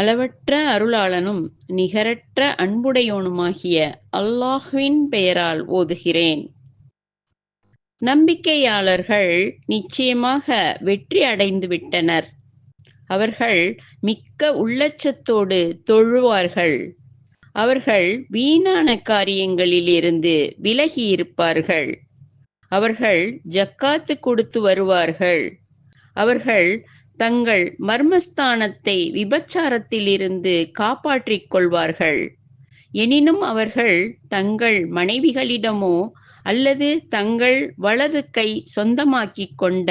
அளவற்ற அருளாளனும் நிகரற்ற அன்புடையோனுமாகிய அல்லாஹ்வின் பெயரால் ஓதுகிறேன். நம்பிக்கையாளர்கள் நிச்சயமாக வெற்றி அடைந்து விட்டனர் அவர்கள் மிக்க உள்ளச்சத்தோடு தொழுவார்கள். அவர்கள் வீணான காரியங்களில் இருந்து விலகி இருப்பார்கள் அவர்கள் ஜக்காத்து கொடுத்து வருவார்கள். அவர்கள் தங்கள் மர்மஸ்தானத்தை விபச்சாரத்திலிருந்து காப்பாற்றிக் கொள்வார்கள். எனினும் அவர்கள் தங்கள் மனைவிகளிடமோ அல்லது தங்கள் வலது கை சொந்தமாக்கிக் கொண்ட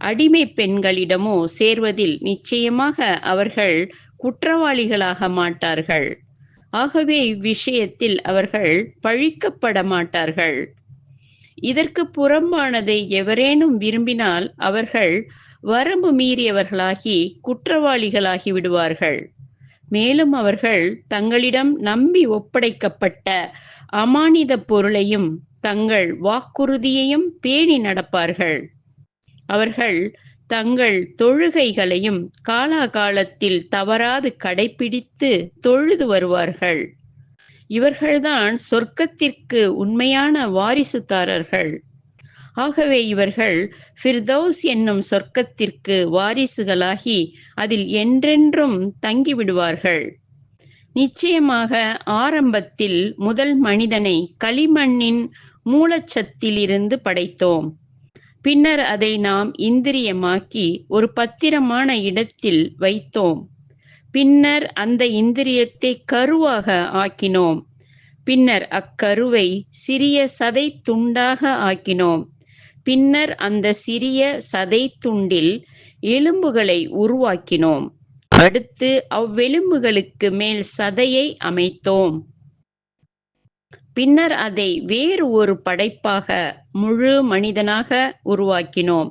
அடிமை பெண்களிடமோ சேர்வதில் நிச்சயமாக அவர்கள் குற்றவாளிகளாக மாட்டார்கள். ஆகவே இவ்விஷயத்தில் அவர்கள் பழிக்கப்பட மாட்டார்கள். இதற்கு புறம்பானதை எவரேனும் விரும்பினால் அவர்கள் வரம்பு மீறியவர்களாகி குற்றவாளிகளாகி விடுவார்கள். மேலும் அவர்கள் தங்களிடம் நம்பி ஒப்படைக்கப்பட்ட அமானித பொருளையும் தங்கள் வாக்குறுதியையும் பேணி நடப்பார்கள். அவர்கள் தங்கள் தொழுகைகளையும் காலாகாலத்தில் தவறாது கடைபிடித்து தொழுது வருவார்கள். இவர்கள்தான் சொர்க்கத்திற்கு உண்மையான வாரிசுதாரர்கள். ஆகவே இவர்கள் ஃபிர்தௌஸ் என்னும் சொர்க்கத்திற்கு வாரிசுகளாகி அதில் என்றென்றும் தங்கிவிடுவார்கள். நிச்சயமாக ஆரம்பத்தில் முதல் மனிதனை களிமண்ணின் மூலச்சத்திலிருந்து படைத்தோம். பின்னர் அதை நாம் இந்திரியமாக்கி ஒரு பத்திரமான இடத்தில் வைத்தோம். பின்னர் அந்த இந்திரியத்தை கருவாக ஆக்கினோம். பின்னர் அக்கருவை சிறிய சதை துண்டாக ஆக்கினோம். பின்னர் அந்த சிறிய சதை துண்டில் எலும்புகளை உருவாக்கினோம். அடுத்து அவ்வெலும்புகளுக்கு மேல் சதையை அமைத்தோம். பின்னர் அதை வேறு ஒரு படைப்பாக முழு மனிதனாக உருவாக்கினோம்.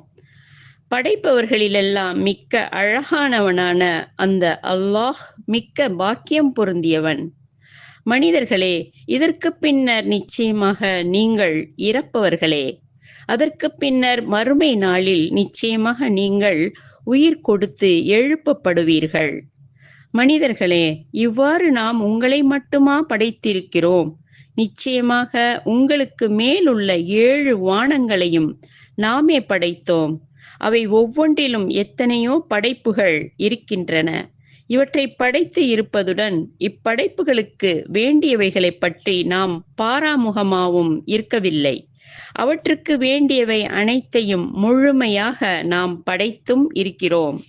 படைப்பவர்களிலெல்லாம் மிக்க அழகானவனான அந்த அல்லாஹ் மிக்க பாக்கியம் பொருந்தியவன். மனிதர்களே இதற்கு பின்னர் நிச்சயமாக நீங்கள் இறப்பவர்களே. அதற்கு பின்னர் மறுமை நாளில் நிச்சயமாக நீங்கள் உயிர் கொடுத்து எழுப்பப்படுவீர்கள். மனிதர்களே இவ்வாறு நாம் உங்களை மட்டுமா படைத்திருக்கிறோம்? நிச்சயமாக உங்களுக்கு மேலுள்ள ஏழு வானங்களையும் நாமே படைத்தோம். அவை ஒவ்வொன்றிலும் எத்தனையோ படைப்புகள் இருக்கின்றன. இவற்றை படைத்து இருப்பதுடன் இப்படைப்புகளுக்கு வேண்டியவைகளை பற்றி நாம் பாராமுகமாவும் இருக்கவில்லை. அவற்றுக்கு வேண்டியவை அனைத்தையும் முழுமையாக நாம் படைத்தும் இருக்கிறோம்.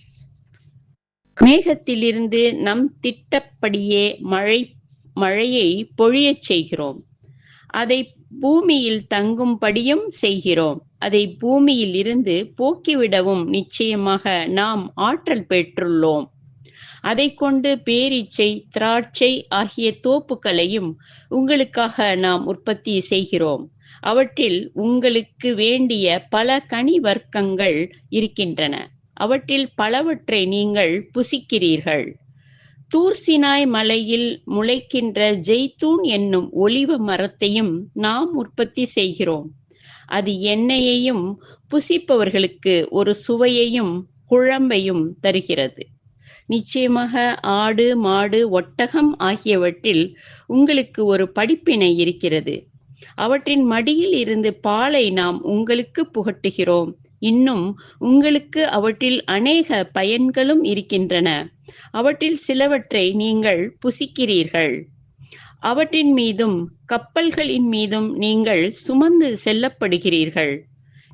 மேகத்திலிருந்து நம் திட்டப்படியே மழை மழையை பொழியச் செய்கிறோம். அதை பூமியில் தங்கும்படியும் செய்கிறோம். அதை பூமியில் இருந்து போக்கிவிடவும் நிச்சயமாக நாம் ஆற்றல் பெற்றுள்ளோம். அதை கொண்டு பேரீச்சை திராட்சை ஆகிய தோப்புகளையும் உங்களுக்காக நாம் உற்பத்தி செய்கிறோம். அவற்றில் உங்களுக்கு வேண்டிய பல கனி வர்க்கங்கள் இருக்கின்றன. அவற்றில் பலவற்றை நீங்கள் புசிக்கிறீர்கள். தூர்சினாய் மலையில் முளைக்கின்ற ஜெய்தூன் என்னும் ஒலிவ மரத்தையும் நாம் உற்பத்தி செய்கிறோம். அது எண்ணெயையும் புசிப்பவர்களுக்கு ஒரு சுவையையும் குழம்பையும் தருகிறது. நிச்சயமாக ஆடு மாடு ஒட்டகம் ஆகியவற்றில் உங்களுக்கு ஒரு படிப்பினை இருக்கிறது. அவற்றின் மடியில் இருந்து பாலை நாம் உங்களுக்கு புகட்டுகிறோம். இன்னும் உங்களுக்கு அவற்றில் அநேக பயன்களும் இருக்கின்றன. அவற்றில் சிலவற்றை நீங்கள் புசிக்கிறீர்கள். அவற்றின் மீதும் கப்பல்களின் மீதும் நீங்கள் சுமந்து செல்லப்படுகிறீர்கள்.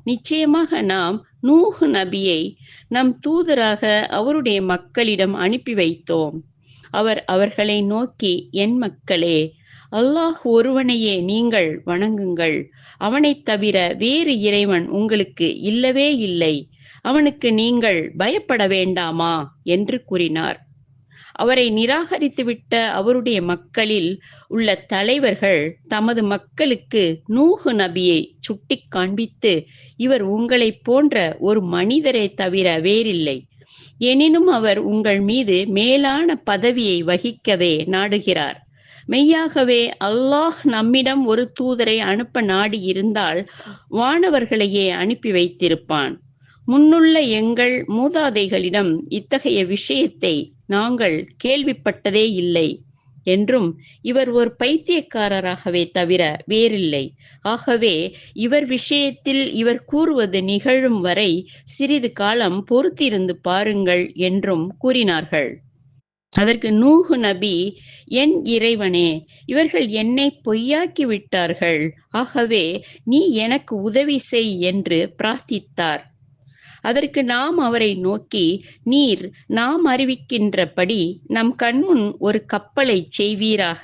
நிச்சயமாக நாம் நூஹு நபியை நம் தூதராக அவருடைய மக்களிடம் அனுப்பி வைத்தோம். அவர் அவர்களை நோக்கி என் மக்களே அல்லாஹ் ஒருவனையே நீங்கள் வணங்குங்கள். அவனைத் தவிர வேறு இறைவன் உங்களுக்கு இல்லவே இல்லை. அவனுக்கு நீங்கள் பயப்பட வேண்டாமா? என்று கூறினார். அவரை நிராகரித்துவிட்ட அவருடைய மக்களில் உள்ள தலைவர்கள் தமது மக்களுக்கு நூகு நபியை சுட்டி காண்பித்து இவர் உங்களைப் போன்ற ஒரு மனிதரை தவிர வேறில்லை. எனினும் அவர் உங்கள் மீது மேலான பதவியை வகிக்கவே நாடுகிறார். மெய்யாகவே அல்லாஹ் நம்மிடம் ஒரு தூதரை அனுப்ப நாடி இருந்தால் வானவர்களையே அனுப்பி வைத்திருப்பான். முன்னுள்ள எங்கள் மூதாதைகளிடம் இத்தகைய விஷயத்தை நாங்கள் கேள்விப்பட்டதே இல்லை என்றும் இவர் ஒரு பைத்தியக்காரராகவே தவிர வேறில்லை. ஆகவே இவர் விஷயத்தில் இவர் கூறுவது நிகழும் வரை சிறிது காலம் பொறுத்திருந்து பாருங்கள் என்றும் கூறினார்கள். அதற்கு நூஹு நபி என் இறைவனே இவர்கள் என்னை பொய்யாக்கி விட்டார்கள் ஆகவே நீ எனக்கு உதவி செய் என்று பிரார்த்தித்தார். அதற்கு நாம் அவரை நோக்கி நீர் நாம் அறிவிக்கின்றபடி நம் கண்முன் ஒரு கப்பலை செய்வீராக.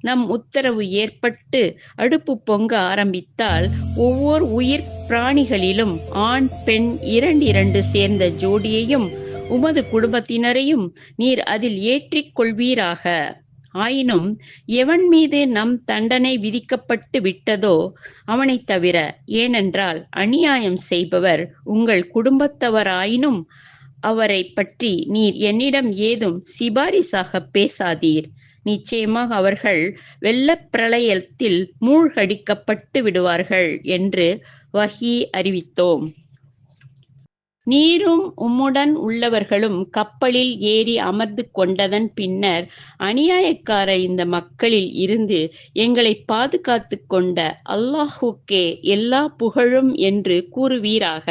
நம் உத்தரவு ஏற்பட்டு அடுப்பு பொங்க ஆரம்பித்தால் ஒவ்வொரு உயிர் பிராணிகளிலும் ஆண் பெண் இரண்டு இரண்டு சேர்ந்த ஜோடியையும் உமது குடும்பத்தினரையும் நீர் அதில் ஏற்றிக் கொள்வீராக ஆயினும் எவன் மீது நம் தண்டனை விதிக்கப்பட்டு விட்டதோ அவனைத் தவிர ஏனென்றால் அநியாயம் செய்பவர் உங்கள் குடும்பத்தவராயினும் அவரை பற்றி நீர் என்னிடம் ஏதும் சிபாரிசாக பேசாதீர். நிச்சயமாக அவர்கள் வெள்ளப்பிரளயத்தில் மூழ்கடிக்கப்பட்டு விடுவார்கள் என்று வஹி அறிவித்தோம். நீரும் உம்முடன் உள்ளவர்களும் கப்பலில் ஏறி அமர்ந்து கொண்டதன் பின்னர் அநியாயக்கார இந்த மக்களில் இருந்து எங்களை பாதுகாத்து கொண்ட அல்லாஹுக்கே எல்லா புகழும் என்று கூறுவீராக.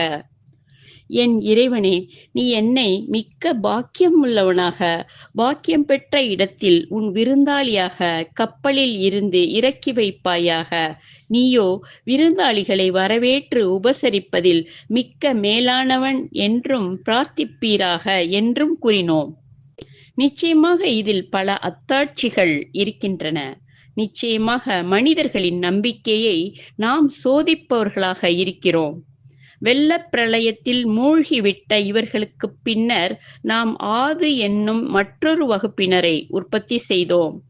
என் இறைவனே நீ என்னை மிக்க பாக்கியம் உள்ளவனாக பாக்கியம் பெற்ற இடத்தில் உன் விருந்தாளியாக கப்பலில் இருந்து இறக்கி வைப்பாயாக. நீயோ விருந்தாளிகளை வரவேற்று உபசரிப்பதில் மிக்க மேலானவன் என்றும் பிரார்த்திப்பீராக என்றும் கூறினோம். நிச்சயமாக இதில் பல அத்தாட்சிகள் இருக்கின்றன. நிச்சயமாக மனிதர்களின் நம்பிக்கையை நாம் சோதிப்பவர்களாக இருக்கிறோம். வெள்ளப்பிரளயத்தில் மூழ்கிவிட்ட இவர்களுக்கு பின்னர் நாம் ஆது என்னும் மற்றொரு வகுப்பினரை உற்பத்தி செய்தோம்.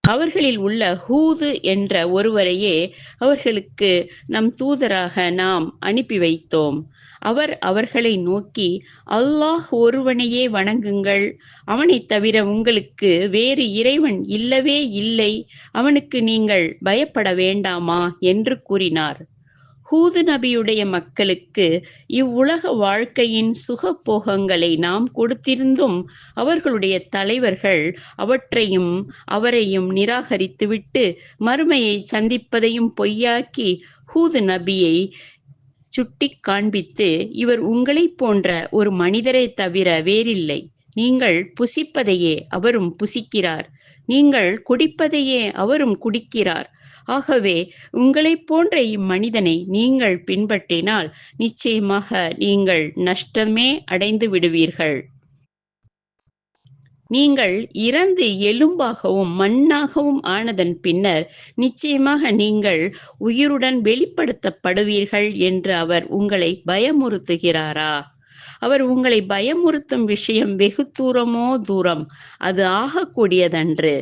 அவர்களில் உள்ள ஹூது என்ற ஒருவரையே அவர்களுக்கு நம் தூதராக நாம் அனுப்பி வைத்தோம். அவர் அவர்களை நோக்கி அல்லாஹ் ஒருவனையே வணங்குங்கள். அவனைத் தவிர உங்களுக்கு வேறு இறைவன் இல்லவே இல்லை. அவனுக்கு நீங்கள் பயப்பட வேண்டாமா? என்று கூறினார். ஹூது நபியுடைய மக்களுக்கு இவ்வுலக வாழ்க்கையின் சுகப்போகங்களை நாம் கொடுத்திருந்தும் அவர்களுடைய தலைவர்கள் அவற்றையும் அவரையும் நிராகரித்துவிட்டு மறுமையை சந்திப்பதையும் பொய்யாக்கி ஹூது நபியை சுட்டி காண்பித்து இவர் உங்களைப் போன்ற ஒரு மனிதரை தவிர வேறில்லை. நீங்கள் புசிப்பதையே அவரும் புசிக்கிறார். நீங்கள் குடிப்பதையே அவரும் குடிக்கிறார். ஆகவே உங்களைப் போன்ற இம்மனிதனை நீங்கள் பின்பற்றினால் நிச்சயமாக நீங்கள் நஷ்டமே அடைந்து விடுவீர்கள். நீங்கள் இறந்து எலும்பாகவும் மண்ணாகவும் ஆனதன் பின்னர் நிச்சயமாக நீங்கள் உயிருடன் வெளிப்படுத்தப்படுவீர்கள் என்று அவர் உங்களை பயமுறுத்துகிறாரா? அவர் உங்களை பயமுறுத்தும் விஷயம் வெகு தூரமோ தூரம். அது ஆகக்கூடியதன்று.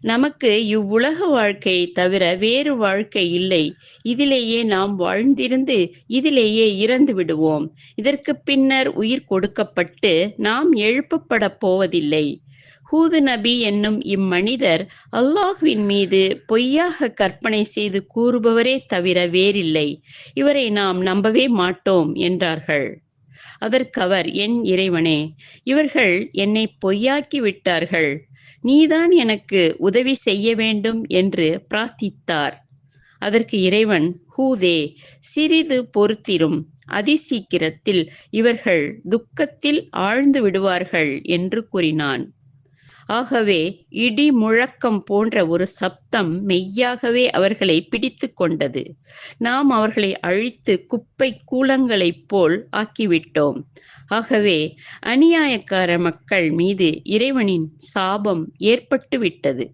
நமக்கு இவ்வுலக வாழ்க்கை தவிர வேறு வாழ்க்கை இல்லை. இதிலேயே நாம் வாழ்ந்திருந்து இதிலேயே இறந்து விடுவோம். இதற்கு பின்னர் உயிர் கொடுக்கப்பட்டு நாம் எழுப்பப்பட போவதில்லை. ஹூது நபி என்னும் இம்மனிதர் அல்லாஹுவின் மீது பொய்யாக கற்பனை செய்து கூறுபவரே தவிர வேறில்லை. இவரை நாம் நம்பவே மாட்டோம் என்றார்கள். அதற்கவர் என் இறைவனே இவர்கள் என்னை பொய்யாக்கி விட்டார்கள். நீதான் எனக்கு உதவி செய்ய வேண்டும் என்று பிரார்த்தித்தார். அதற்கு இறைவன் ஹூதே சிறிது பொறுத்திரும். அதிசீக்கிரத்தில் இவர்கள் துக்கத்தில் ஆழ்ந்து விடுவார்கள் என்று கூறினான். ஆகவே இடி முழக்கம் போன்ற ஒரு சப்தம் மெய்யாகவே அவர்களை பிடித்து கொண்டது. நாம் அவர்களை அழித்து குப்பை கூலங்களைப் போல் ஆக்கிவிட்டோம். ஆகவே அநியாயக்கார மக்கள் மீது இறைவனின் சாபம் ஏற்பட்டுவிட்டது.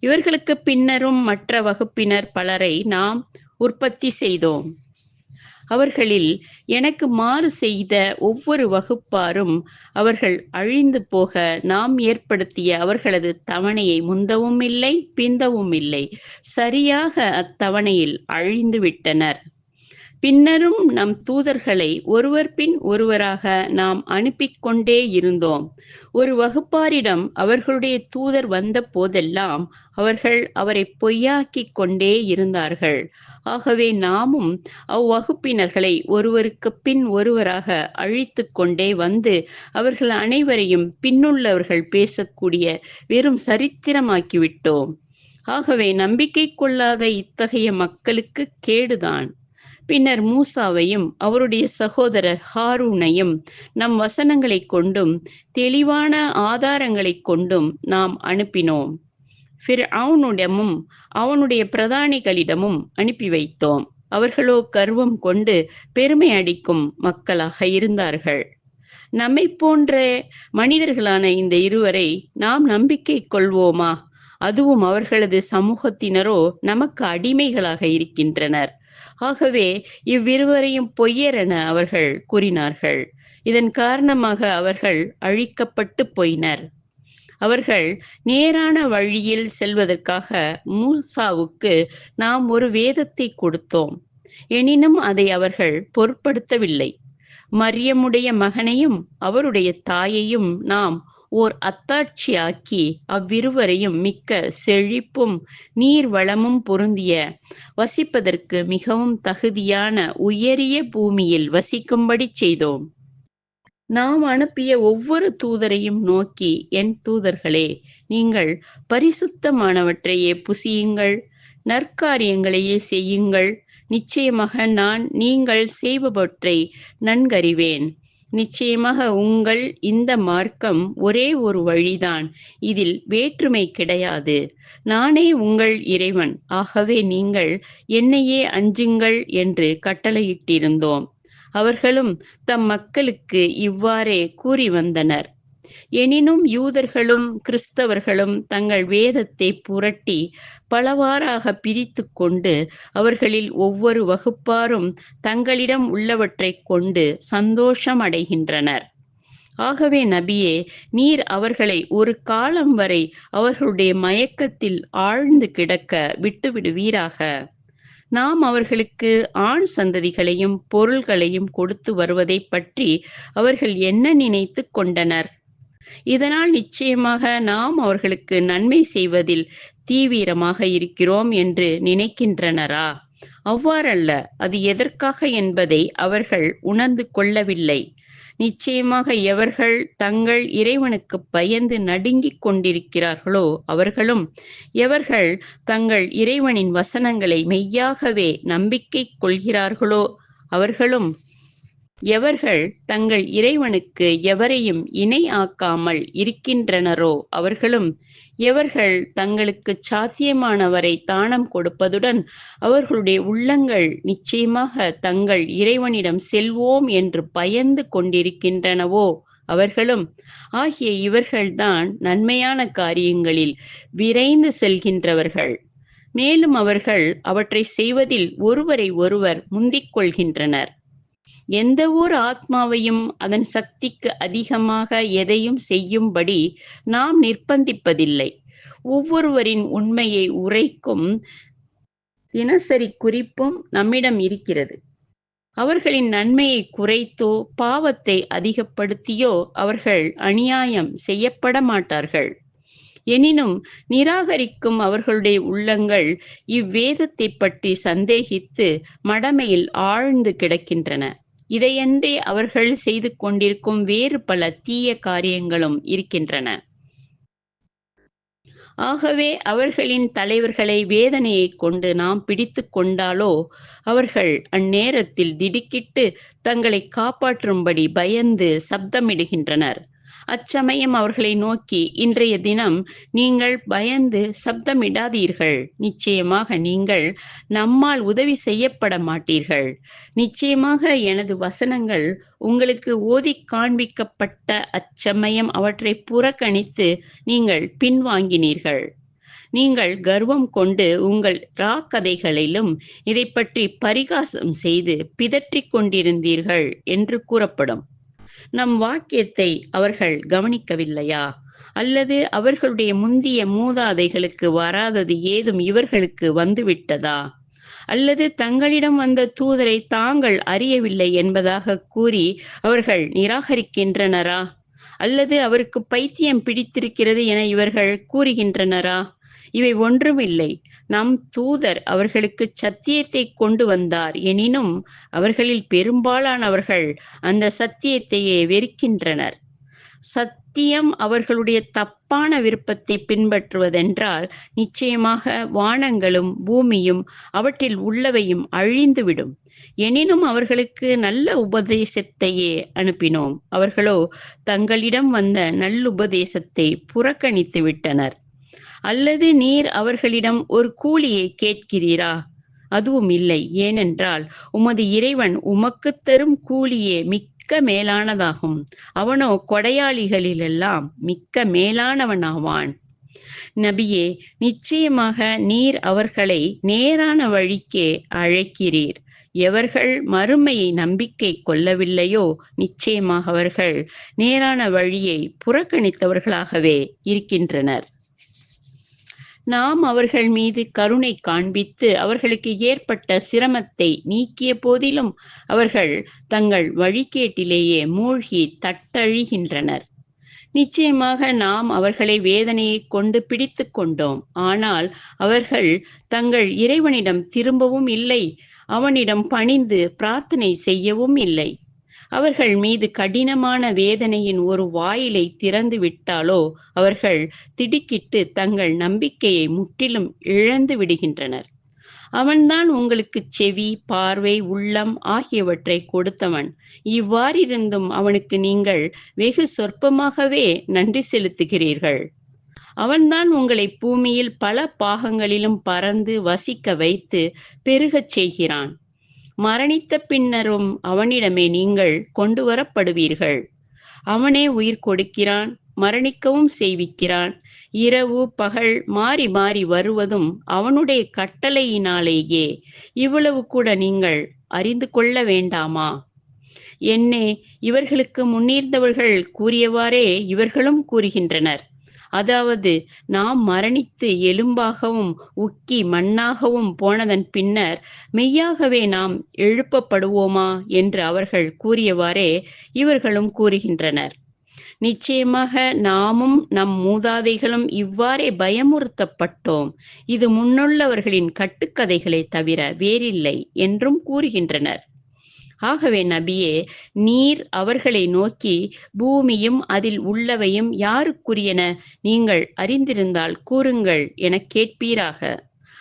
இவர்களுக்கு பின்னரும் மற்ற வகுப்பினர் பலரை நாம் உற்பத்தி செய்தோம். அவர்களில் எனக்கு மாறு செய்த ஒவ்வொரு வகுப்பாரும் அவர்கள் அழிந்து போக நாம் ஏற்படுத்திய அவர்களது தவணையை முந்தவும் இல்லை பிந்தவும் இல்லை சரியாக அத்தவணையில் அழிந்து விட்டனர் பின்னரும் நம் தூதர்களை ஒருவர் பின் ஒருவராக நாம் அனுப்பி கொண்டே இருந்தோம். ஒரு வகுப்பாரிடம் அவர்களுடைய தூதர் வந்த போதெல்லாம் அவர்கள் அவரை பொய்யாக்கிக் கொண்டே இருந்தார்கள். ஆகவே நாமும் அவ்வகுப்பினர்களை ஒருவருக்கு பின் ஒருவராக அழித்து கொண்டே வந்து அவர்கள் அனைவரையும் பின்னுள்ளவர்கள் பேசக்கூடிய வெறும் சரித்திரமாக்கிவிட்டோம். ஆகவே நம்பிக்கை கொள்ளாத இத்தகைய மக்களுக்கு கேடுதான். பின்னர் மூசாவையும் அவருடைய சகோதரர் ஹாரூனையும் நம் வசனங்களை கொண்டும் தெளிவான ஆதாரங்களை கொண்டும் நாம் அனுப்பினோம். ஃபிர் அவனுடமும் அவனுடைய பிரதானிகளிடமும் அனுப்பி வைத்தோம். அவர்களோ கர்வம் கொண்டு பெருமை அடிக்கும் மக்களாக இருந்தார்கள். நம்மை போன்ற மனிதர்களான இந்த இருவரை நாம் நம்பிக்கை கொள்வோமா? அதுவும் அவர்களது சமூகத்தினரோ நமக்கு அடிமைகளாக இருக்கின்றனர். ஆகவே இவ்விருவரையும் பொய்யர் என அவர்கள் கூறினார்கள். இதன் காரணமாக அவர்கள் அழிக்கப்பட்டு போயினர். அவர்கள் நேரான வழியில் செல்வதற்காக மூசாவுக்கு நாம் ஒரு வேதத்தை கொடுத்தோம். எனினும் அதை அவர்கள் பொருட்படுத்தவில்லை. மரியமுடைய மகனையும் அவருடைய தாயையும் நாம் ஓர் அத்தாட்சியாக்கி அவ்விருவரையும் மிக்க செழிப்பும் நீர் வளமும் பொருந்திய வசிப்பதற்கு மிகவும் தகுதியான உயரிய பூமியில் வசிக்கும்படி செய்தோம். நாம் அனுப்பிய ஒவ்வொரு தூதரையும் நோக்கி என் தூதர்களே நீங்கள் பரிசுத்தமானவற்றையே புசியுங்கள் நற்காரியங்களையே செய்யுங்கள். நிச்சயமாக நான் நீங்கள் செய்பவற்றை நன்கறிவேன். நிச்சயமாக உங்கள் இந்த மார்க்கம் ஒரே ஒரு வழிதான். இதில் வேற்றுமை கிடையாது. நானே உங்கள் இறைவன். ஆகவே நீங்கள் என்னையே அஞ்சுங்கள் என்று கட்டளையிட்டிருந்தோம். அவர்களும் தம் மக்களுக்கு இவ்வாறே கூறி வந்தனர். எனினும் யூதர்களும் கிறிஸ்தவர்களும் தங்கள் வேதத்தை புரட்டி பலவாறாக பிரித்து கொண்டு அவர்களில் ஒவ்வொரு வகுப்பாரும் தங்களிடம் உள்ளவற்றைக் கொண்டு சந்தோஷம் அடைகின்றனர் ஆகவே நபியே நீர் அவர்களை ஒரு காலம் வரை அவர்களுடைய மயக்கத்தில் ஆழ்ந்து கிடக்க விட்டுவிடுவீராக. நாம் அவர்களுக்கு ஆண் சந்ததிகளையும் பொருள்களையும் கொடுத்து வருவதை பற்றி அவர்கள் என்ன நினைத்து கொண்டனர்? இதனால் நிச்சயமாக நாம் அவர்களுக்கு நன்மை செய்வதில் தீவிரமாக இருக்கிறோம் என்று நினைக்கின்றனரா? அவ்வாறல்ல அது எதற்காக என்பதை அவர்கள் உணர்ந்து கொள்ளவில்லை. நிச்சயமாக எவர்கள் தங்கள் இறைவனுக்கு பயந்து நடுங்கிக் கொண்டிருக்கிறார்களோ அவர்களும் எவர்கள் தங்கள் இறைவனின் வசனங்களை மெய்யாகவே நம்பிக்கை கொள்கிறார்களோ அவர்களும் எவர்கள் தங்கள் இறைவனுக்கு எவரையும் இணை ஆக்காமல் இருக்கின்றனரோ அவர்களும் எவர்கள் தங்களுக்கு சாத்தியமானவரை தானம் கொடுப்பதுடன் அவர்களுடைய உள்ளங்கள் நிச்சயமாக தங்கள் இறைவனிடம் செல்வோம் என்று பயந்து கொண்டிருக்கின்றனவோ அவர்களும் ஆகிய இவர்கள்தான் நன்மையான காரியங்களில் விரைந்து செல்கின்றவர்கள். மேலும் அவர்கள் அவற்றை செய்வதில் ஒருவரை ஒருவர் முந்திக் கொள்கின்றனர். எந்த ஒரு ஆத்மாவையும் அதன் சக்திக்கு அதிகமாக எதையும் செய்யும்படி நாம் நிர்பந்திப்பதில்லை ஒவ்வொருவரின் உண்மையை உரைக்கும் தினசரி குறிப்பும் நம்மிடம் இருக்கிறது. அவர்களின் நன்மையை குறைத்தோ பாவத்தை அதிகப்படுத்தியோ அவர்கள் அநியாயம் செய்யப்பட மாட்டார்கள். எனினும் நிராகரிக்கும் அவர்களுடைய உள்ளங்கள் இவ்வேதத்தை பற்றி சந்தேகித்து மடமையில் ஆழ்ந்து கிடக்கின்றன. இதையன்றே அவர்கள் செய்து கொண்டிருக்கும் வேறு பல தீய காரியங்களும் இருக்கின்றன. ஆகவே அவர்களின் தலைவர்களை வேதனையை கொண்டு நாம் பிடித்து கொண்டாலோ அவர்கள் அந்நேரத்தில் திடுக்கிட்டு தங்களை காப்பாற்றும்படி பயந்து சப்தமிடுகின்றனர். அச்சமயம் அவர்களை நோக்கி இன்றைய தினம் நீங்கள் பயந்து சப்தமிடாதீர்கள். நிச்சயமாக நீங்கள் நம்மால் உதவி செய்யப்பட மாட்டீர்கள். நிச்சயமாக எனது வசனங்கள் உங்களுக்கு ஓதி காண்பிக்கப்பட்ட அச்சமயம் அவற்றை புறக்கணித்து நீங்கள் பின்வாங்கினீர்கள். நீங்கள் கர்வம் கொண்டு உங்கள் ராக்கதைகளிலும் இதை பற்றி பரிகாசம் செய்து பிதற்றிக் கொண்டிருந்தீர்கள் என்று கூறப்படும். நம் வாக்கியத்தை அவர்கள் கவனிக்கவில்லையா? அல்லது அவர்களுடைய முந்திய மூதாதைகளுக்கு வராதது ஏதும் இவர்களுக்கு வந்துவிட்டதா? அல்லது தங்களிடம் வந்த தூதரை தாங்கள் அறியவில்லை என்பதாக கூறி அவர்கள் நிராகரிக்கின்றனரா? அல்லது அவருக்கு பைத்தியம் பிடித்திருக்கிறது என இவர்கள் கூறுகின்றனரா? இவை ஒன்றுமில்லை. நம் தூதர் அவர்களுக்கு சத்தியத்தை கொண்டு வந்தார். எனினும் அவர்களில் பெரும்பாலானவர்கள் அந்த சத்தியத்தையே வெறுக்கின்றனர். சத்தியம் அவர்களுடைய தப்பான விருப்பத்தை பின்பற்றுவதென்றால் நிச்சயமாக வானங்களும் பூமியும் அவற்றில் உள்ளவையும் அழிந்துவிடும். எனினும் அவர்களுக்கு நல்ல உபதேசத்தையே அனுப்பினோம். அவர்களோ தங்களிடம் வந்த நல்லுபதேசத்தை புறக்கணித்து விட்டனர் அல்லது நீர் அவர்களிடம் ஒரு கூலியை கேட்கிறீரா? அதுவும் இல்லை. ஏனென்றால் உமது இறைவன் உமக்கு தரும் கூலியே மிக்க மேலானதாகும். அவனோ கொடையாளிகளிலெல்லாம் மிக்க மேலானவனாவான். நபியே நிச்சயமாக நீர் அவர்களை நேரான வழிக்கே அழைக்கிறீர். எவர்கள் மறுமையை நம்பிக்கை கொள்ளவில்லையோ நிச்சயமாக அவர்கள் நேரான வழியை புறக்கணித்தவர்களாகவே இருக்கின்றனர். நாம் அவர்கள் மீது கருணை காண்பித்து அவர்களுக்கு ஏற்பட்ட சிரமத்தை நீக்கிய போதிலும் அவர்கள் தங்கள் வழிகேட்டிலேயே மூழ்கி தட்டழிகின்றனர். நிச்சயமாக நாம் அவர்களை வேதனையை கொண்டு பிடித்து கொண்டோம். ஆனால் அவர்கள் தங்கள் இறைவனிடம் திரும்பவும் இல்லை. அவனிடம் பணிந்து பிரார்த்தனை செய்யவும் இல்லை. அவர்கள் மீது கடினமான வேதனையின் ஒரு வாயிலை திறந்து விட்டாலோ? அவர்கள் திடுக்கிட்டு தங்கள் நம்பிக்கையை முற்றிலும் இழந்து விடுகின்றனர். அவன்தான் உங்களுக்கு செவி பார்வை உள்ளம் ஆகியவற்றை கொடுத்தவன். இவ்வாறிருந்தும் அவனுக்கு நீங்கள் வெகு சொற்பமாகவே நன்றி செலுத்துகிறீர்கள். அவன்தான் உங்களை பூமியில் பல பாகங்களிலும் பறந்து வசிக்க வைத்து பெருகச் செய்கிறான். மரணித்த பின்னரும் அவனிடமே நீங்கள் கொண்டு வரப்படுவீர்கள் அவனே உயிர் கொடுக்கிறான் மரணிக்கவும் செய்விக்கிறான். இரவு பகல் மாறி மாறி வருவதும் அவனுடைய கட்டளையினாலேயே. இவ்வளவு கூட நீங்கள் அறிந்து கொள்ள வேண்டாமா? என்னே இவர்களுக்கு முன்னீர்ந்தவர்கள் கூறியவாறே இவர்களும் கூறுகின்றனர். அதாவது நாம் மரணித்து எலும்பாகவும் உக்கி மண்ணாகவும் போனதன் பின்னர் மெய்யாகவே நாம் எழுப்பப்படுவோமா என்று அவர்கள் கூறியவாறே இவர்களும் கூறுகின்றனர். நிச்சயமாக நாமும் நம் மூதாதைகளும் இவ்வாறே பயமுறுத்தப்பட்டோம். இது முன்னுள்ளவர்களின் கட்டுக்கதைகளை தவிர வேறில்லை என்றும் கூறுகின்றனர். ஆகவே நபியே நீர் அவர்களை நோக்கி பூமியும் அதில் உள்ளவையும் யாருக்குரியன? நீங்கள் அறிந்திருந்தால் கூறுங்கள் என கேட்பீராக.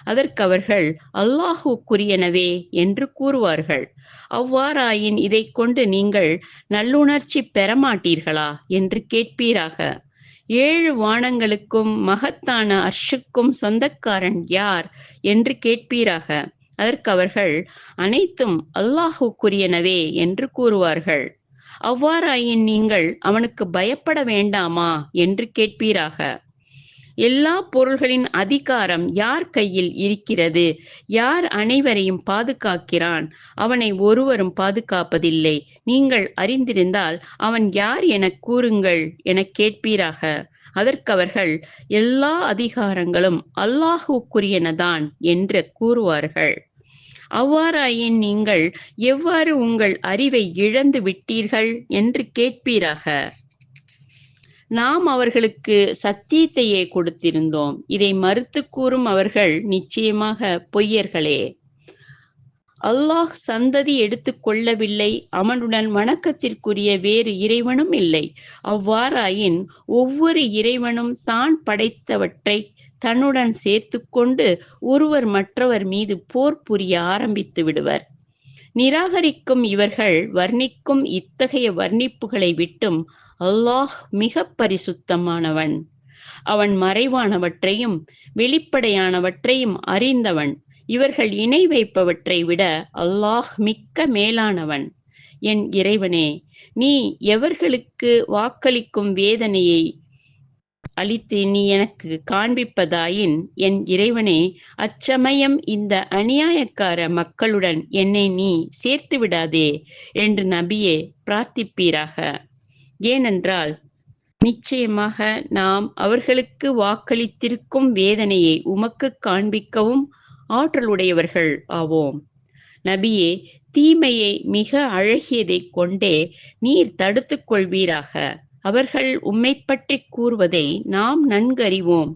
அதற்கு அவர்கள் அல்லாஹுக்குரியனவே என்று கூறுவார்கள். அவ்வாறாயின் இதை கொண்டு நீங்கள் நல்லுணர்ச்சி பெறமாட்டீர்களா? என்று கேட்பீராக. ஏழு வானங்களுக்கும் மகத்தான அர்ஷுக்கும் சொந்தக்காரன் யார்? என்று கேட்பீராக. அதற்கு அவர்கள் அனைத்தும் அல்லாஹுக்குரியனவே என்று கூறுவார்கள். அவ்வாறாயின் நீங்கள் அவனுக்கு பயப்பட வேண்டாமா என்று கேட்பீராக. எல்லா பொருள்களின் அதிகாரம் யார் கையில் இருக்கிறது? யார் அனைவரையும் பாதுகாக்கிறான்? அவனை ஒருவரும் பாதுகாப்பதில்லை. நீங்கள் அறிந்திருந்தால் அவன் யார் என கூறுங்கள் என கேட்பீராக. அதற்கு அவர்கள் எல்லா அதிகாரங்களும் அல்லாஹுக்குரியனதான் என்று கூறுவார்கள். அவ்வாறாயின் நீங்கள் எவ்வாறு உங்கள் அறிவை இழந்து விட்டீர்கள் என்று கேட்பீராக? நாம் அவர்களுக்கு சத்தியத்தையே கொடுத்திருந்தோம். இதை மறுத்து கூறும் அவர்கள் நிச்சயமாக பொய்யர்களே. அல்லாஹ் சந்ததி எடுத்துக்கொள்ளவில்லை அவனுடன் வணக்கத்திற்குரிய வேறு இறைவனும் இல்லை. அவ்வாறாயின் ஒவ்வொரு இறைவனும் தான் படைத்தவற்றை தன்னுடன் சேர்த்து கொண்டு ஒருவர் மற்றவர் மீது போர் புரிய ஆரம்பித்து விடுவர். நிராகரிக்கும் இவர்கள் வர்ணிக்கும் இத்தகைய வர்ணிப்புகளை விட்டும் அல்லாஹ் மிக பரிசுத்தமானவன். அவன் மறைவானவற்றையும் வெளிப்படையானவற்றையும் அறிந்தவன். இவர்கள் இணை வைப்பவற்றை விட அல்லாஹ் மிக்க மேலானவன். என் இறைவனே நீ எவர்களுக்கு வாக்களிக்கும் வேதனையை அளித்து நீ எனக்கு காண்பிப்பதாயின் என் இறைவனே அச்சமயம் இந்த அநியாயக்கார மக்களுடன் என்னை நீ சேர்த்து விடாதே என்று நபியே பிரார்த்திப்பீராக. ஏனென்றால் நிச்சயமாக நாம் அவர்களுக்கு வாக்களித்திருக்கும் வேதனையை உமக்கு காண்பிக்கவும் ஆற்றலுடையவர்கள் ஆவோம். நபியே தீமையை மிக அழகியதைக் கொண்டே நீர் தடுத்து கொள்வீராக. அவர்கள் உம்மை பற்றி கூறுவதை நாம் நன்கறிவோம்.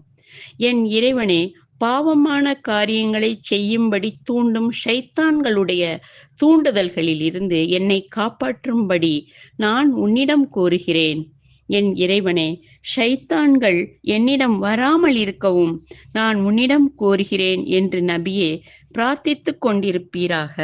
என் இறைவனே பாவமான காரியங்களை செய்யும்படி தூண்டும் ஷைத்தான்களுடைய தூண்டுதல்களில் இருந்து என்னை காப்பாற்றும்படி நான் உன்னிடம் கூறுகிறேன். என் இறைவனே ஷைத்தான்கள் என்னிடம் வராமல் இருக்கவும் நான் உன்னிடம் கோருகிறேன் என்று நபியே பிரார்த்தித்து கொண்டிருப்பீராக.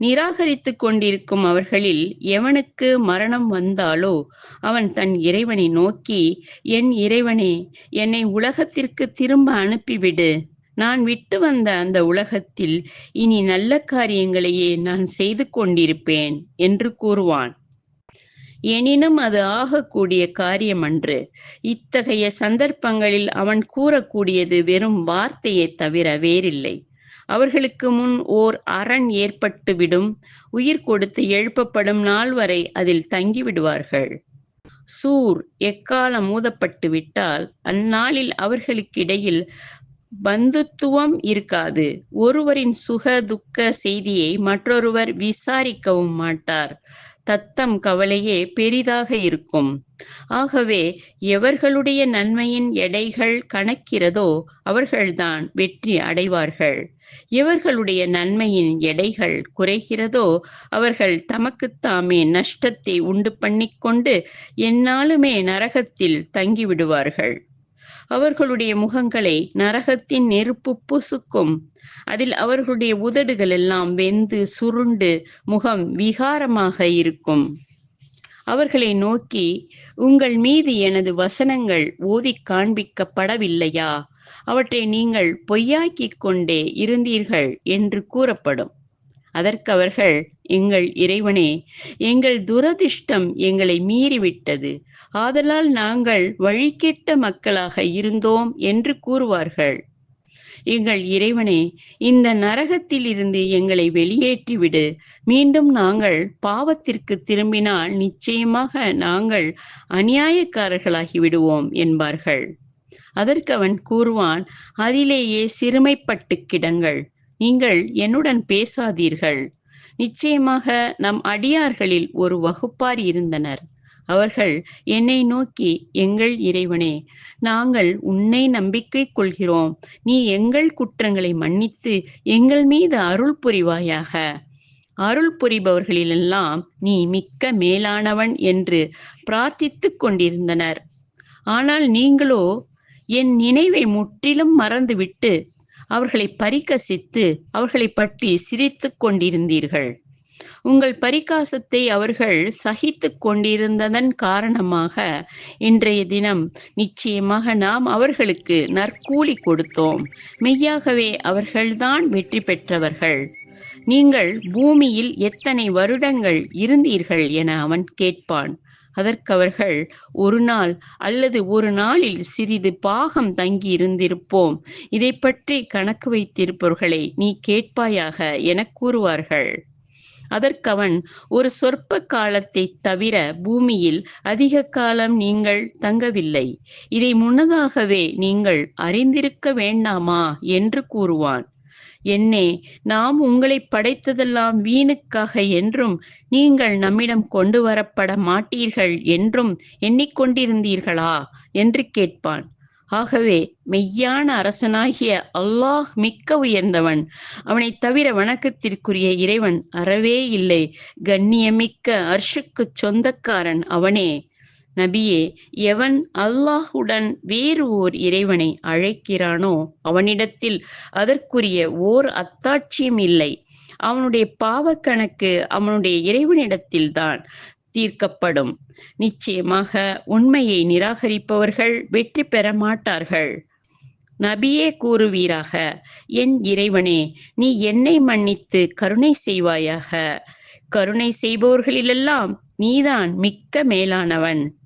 நிராகரித்துக் கொண்டிருக்கும் அவர்களில் எவனுக்கு மரணம் வந்தாலோ அவன் தன் இறைவனை நோக்கி என் இறைவனே என்னை உலகத்திற்கு திரும்ப அனுப்பிவிடு. நான் விட்டு வந்த அந்த உலகத்தில் இனி நல்ல காரியங்களையே நான் செய்து கொண்டிருப்பேன் என்று கூறுவான். எனினும் அது ஆகக்கூடிய காரியம் அன்று இத்தகைய சந்தர்ப்பங்களில் அவன் கூறக்கூடியது வெறும் வார்த்தையை தவிர வேறில்லை. அவர்களுக்கு முன் ஓர் அரண் ஏற்பட்டுவிடும் உயிர் கொடுத்து எழுப்பப்படும் நாள் வரை அதில் தங்கிவிடுவார்கள். சூர் எக்காலம் மூதப்பட்டு விட்டால் அந்நாளில் அவர்களுக்கிடையில் பந்துத்துவம் இருக்காது. ஒருவரின் சுக துக்க செய்தியை மற்றொருவர் விசாரிக்கவும் மாட்டார். தத்தம் கவலையே பெரிதாக இருக்கும். ஆகவே எவர்களுடைய நன்மையின் எடைகள் கணக்கிறதோ அவர்கள்தான் வெற்றி அடைவார்கள். எவர்களுடைய நன்மையின் எடைகள் குறைகிறதோ அவர்கள் தமக்குத்தாமே நஷ்டத்தை உண்டு பண்ணிக்கொண்டு என்னாலுமே நரகத்தில் தங்கிவிடுவார்கள். அவர்களுடைய முகங்களை நரகத்தின் நெருப்பு புசுக்கும் அதில் அவர்களுடைய உதடுகள் எல்லாம் வெந்து சுருண்டு முகம் விகாரமாக இருக்கும். அவர்களை நோக்கி உங்கள் மீது எனது வசனங்கள் ஓதி காண்பிக்கப்படவில்லையா? அவற்றை நீங்கள் பொய்யாக்கிக் கொண்டே இருந்தீர்கள் என்று கூறப்படும். அதற்கு அவர்கள் எங்கள் இறைவனே எங்கள் துரதிர்ஷ்டம் எங்களை மீறிவிட்டது. ஆதலால் நாங்கள் வழிகெட்ட மக்களாக இருந்தோம் என்று கூறுவார்கள். எங்கள் இறைவனே இந்த நரகத்தில் இருந்து எங்களை வெளியேற்றிவிடு. மீண்டும் நாங்கள் பாவத்திற்கு திரும்பினால் நிச்சயமாக நாங்கள் அநியாயக்காரர்களாகி விடுவோம் என்பார்கள். அதற்கு அவன் கூறுவான் அதிலேயே சிறுமைப்பட்டு கிடங்கள். நீங்கள் என்னுடன் பேசாதீர்கள். நிச்சயமாக நம் அடியார்களில் ஒரு வகுப்பார் இருந்தனர். அவர்கள் என்னை நோக்கி எங்கள் இறைவனே நாங்கள் உன்னை நம்பிக்கை கொள்கிறோம். நீ எங்கள் குற்றங்களை மன்னித்து எங்கள் மீது அருள் புரிவாயாக. அருள் புரிபவர்களிலெல்லாம் நீ மிக்க மேலானவன் என்று பிரார்த்தித்துக் கொண்டிருந்தனர். ஆனால் நீங்களோ என் நினைவை முற்றிலும் மறந்துவிட்டு அவர்களை பரிகசித்து அவர்களை பற்றி சிரித்துக் கொண்டிருந்தீர்கள். உங்கள் பரிகாசத்தை அவர்கள் சகித்து கொண்டிருந்ததன் காரணமாக இன்றைய தினம் நிச்சயமாக நாம் அவர்களுக்கு நற்கூலி கொடுத்தோம். மெய்யாகவே அவர்கள்தான் வெற்றி பெற்றவர்கள். நீங்கள் பூமியில் எத்தனை வருடங்கள் இருந்தீர்கள் என அவன் கேட்பான். அதற்கவர்கள் ஒரு நாள் அல்லது ஒரு நாளில் சிறிது பாகம் தங்கி இருந்திருப்போம். இதை பற்றி கணக்கு வைத்திருப்பவர்களை நீ கேட்பாயாக என கூறுவார்கள். அதற்கவன் ஒரு சொற்ப காலத்தை தவிர பூமியில் அதிக காலம் நீங்கள் தங்கவில்லை. இதை முன்னதாகவே நீங்கள் அறிந்திருக்க வேண்டாமா? என்று கூறுவான். என்னே நாம் உங்களை படைத்ததெல்லாம் வீணுக்காக என்றும் நீங்கள் நம்மிடம் கொண்டு வரப்பட மாட்டீர்கள் என்றும் எண்ணிக்கொண்டிருந்தீர்களா? என்று கேட்பான். ஆகவே மெய்யான அரசனாகிய அல்லாஹ் மிக்க உயர்ந்தவன். அவனை தவிர வணக்கத்திற்குரிய இறைவன் அறவே இல்லை. கண்ணியமிக்க அர்ஷுக்கு சொந்தக்காரன் அவனே. நபியே எவன் அல்லாஹுடன் வேறு ஓர் இறைவனை அழைக்கிறானோ அவனிடத்தில் அதற்குரிய ஓர் அத்தாட்சியும் இல்லை. அவனுடைய பாவக்கணக்கு அவனுடைய இறைவனிடத்தில்தான். தீர்க்கப்படும். நிச்சயமாக உண்மையை நிராகரிப்பவர்கள் வெற்றி பெற மாட்டார்கள். நபியே கூறுவீராக என் இறைவனே நீ என்னை மன்னித்து கருணை செய்வாயாக? கருணை செய்பவர்களிலெல்லாம் நீதான் மிக்க மேலானவன்.